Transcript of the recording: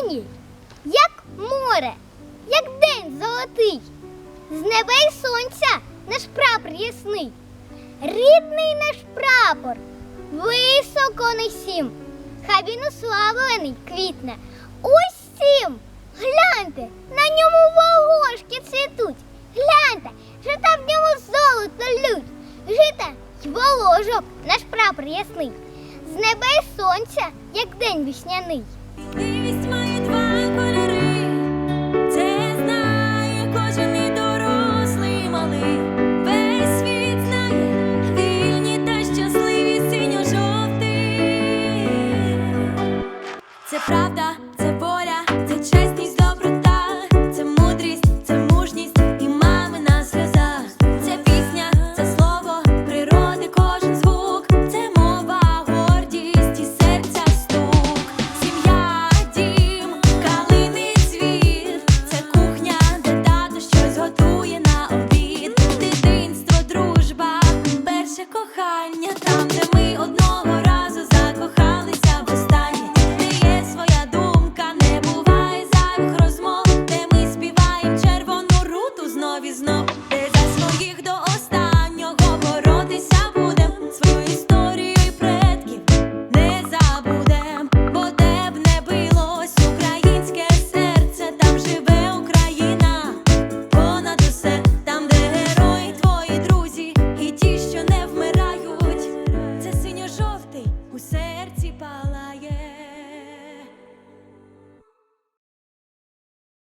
синій, як море, як день золотий, з неба сонця наш прапор ясний, рідний наш прапор, високо несім, хай він уславлений квітне. Усім гляньте, на ньому волошки цвітуть. Гляньте, що там в ньому золото лють. жите й воложок наш прапор ясний. З неба сонця, як день весняний. Це правда.